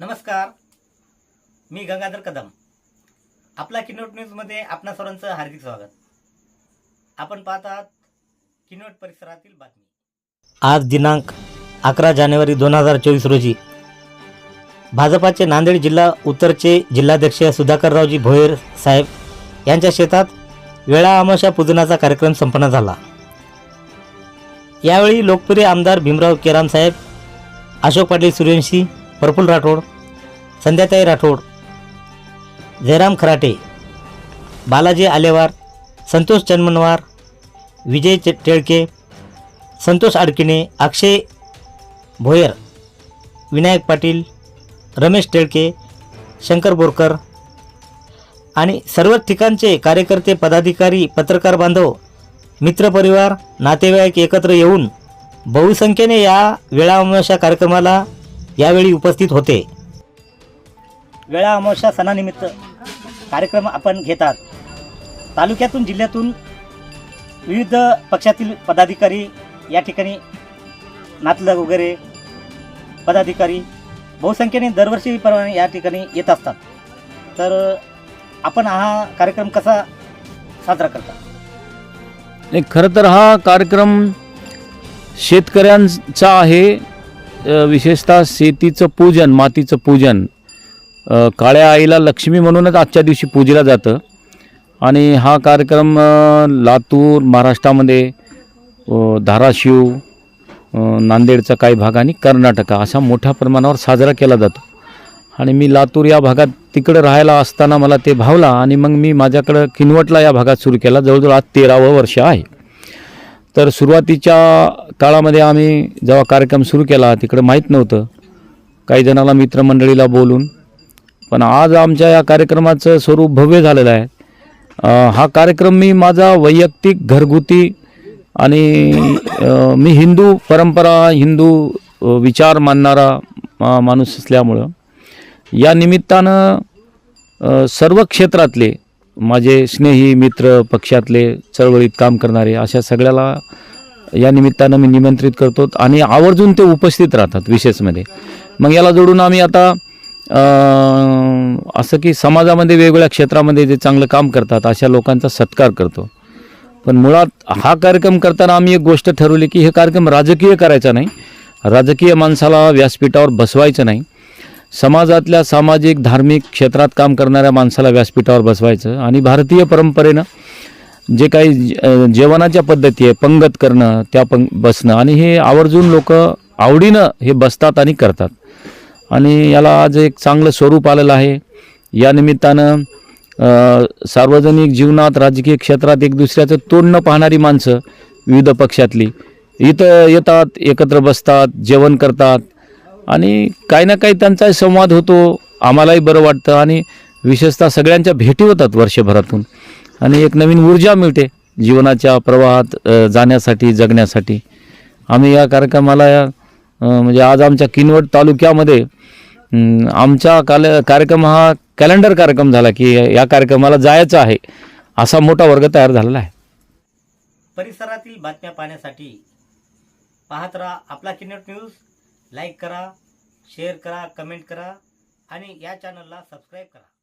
नमस्कार. मी गंगाधर कदम. आपला किनोट न्यूजमध्ये आपणा सर्वांचं हार्दिक स्वागत. आपण पाहत आहात किनोट परिसरातील बातमी. आज दिनांक अकरा जानेवारी दोन हजार चोवीस रोजी भाजपाचे नांदेड जिल्हा उत्तरचे जिल्हाध्यक्ष सुधाकररावजी भोयर साहेब यांच्या शेतात वेळा अमाशा पूजनाचा कार्यक्रम संपन्न झाला. यावेळी लोकप्रिय आमदार भीमराव केराम साहेब अशोक पाटील सूर्यवंशी प्रफुल राठोड संध्याताई राठोड जयराम खराटे बालाजी आलेवार संतोष चन्मनवार विजय टेळके संतोष आडकिणे अक्षय भोयर विनायक पाटील रमेश टेळके शंकर बोरकर आणि सर्वच ठिकाणचे कार्यकर्ते पदाधिकारी पत्रकार बांधव मित्रपरिवार नातेवाईक एकत्र येऊन बहुसंख्येने या वेळा कार्यक्रमाला यावेळी उपस्थित होते. वेळा अमावस्या सणानिमित्त कार्यक्रम आपण घेतात. तालुक्यातून जिल्ह्यातून विविध पक्षातील पदाधिकारी या ठिकाणी नातलग वगैरे पदाधिकारी बहुसंख्येने दरवर्षीप्रमाणे या ठिकाणी येत असतात. तर आपण हा कार्यक्रम कसा साजरा करता? नाही खरं तर हा कार्यक्रम शेतकऱ्यांचा आहे. विशेषतः शेतीचं पूजन मातीचं पूजन. काळ्या आईला लक्ष्मी म्हणूनच आजच्या दिवशी पूजला जातं. आणि हा कार्यक्रम लातूर महाराष्ट्रामध्ये धाराशिव नांदेडचा काही भाग आणि कर्नाटका अशा मोठ्या प्रमाणावर साजरा केला जातो. आणि मी लातूर या भागात तिकडे राहायला असताना मला ते भावला आणि मग मी माझ्याकडं किनवटला या भागात सुरू केला. जवळजवळ आज तेरावं वर्ष आहे. तर सुरुवातीच्या काळामध्ये आम्ही जेव्हा कार्यक्रम सुरू केला तिकडं माहीत नव्हतं. काही जणाला मित्रमंडळीला बोलून. पण आज आमच्या या कार्यक्रमाचं स्वरूप भव्य झालेलं आहे. हा कार्यक्रम मी माझा वैयक्तिक घरगुती आणि मी हिंदू परंपरा हिंदू विचार मानणारा मा- माणूस असल्यामुळं या निमित्तानं सर्व क्षेत्रातले माझे स्नेही मित्र पक्षातले चळवळीत काम करणारे अशा सगळ्याला या निमित्तानं मी निमंत्रित करतो आणि आवर्जून ते उपस्थित राहतात विशेषमध्ये. मग याला जोडून आम्ही आता असं की समाजामध्ये वेगवेगळ्या क्षेत्रामध्ये जे चांगलं काम करतात अशा लोकांचा सत्कार करतो. पण मुळात हा कार्यक्रम करताना आम्ही एक गोष्ट ठरवली की हे कार्यक्रम राजकीय करायचा नाही. राजकीय माणसाला व्यासपीठावर बसवायचं नाही. समाजातल्या सामाजिक धार्मिक क्षेत्रात काम करणाऱ्या माणसाला व्यासपीठावर बसवायचं आणि भारतीय परंपरेनं जे काही जेवणाच्या पद्धती आहे पंगत करणं त्या पंग बसणं आणि हे आवर्जून लोक आवडीनं हे बसतात आणि करतात. आणि याला आज एक चांगलं स्वरूप आलेलं आहे. या निमित्तानं सार्वजनिक जीवनात राजकीय क्षेत्रात एक दुसऱ्याचं तोंड न पाहणारी माणसं विविध पक्षातली इथं येतात एकत्र बसतात जेवण करतात आणि काही ना काही त्यांचाही संवाद होतो आम्हालाही बरं वाटतं आणि विशेषतः सगळ्यांच्या भेटी होतात वर्षभरातून. आणि एक नवीन ऊर्जा मिळते जीवनाच्या प्रवाहात जाण्यासाठी जगण्यासाठी. आम्ही या कार्यक्रमाला म्हणजे आज आमच्या किनवट तालुक्यामध्ये आमचा काल कार्यक्रम हा कॅलेंडर कार्यक्रम झाला की या कार्यक्रमाला जायचं आहे असा मोठा वर्ग तयार झालेला आहे. परिसरातील बातम्या पाहण्यासाठी पाहत राहा आपला किनवट न्यूज. लाईक करा शेअर करा कमेंट करा आणि या चॅनलला सबस्क्राईब करा.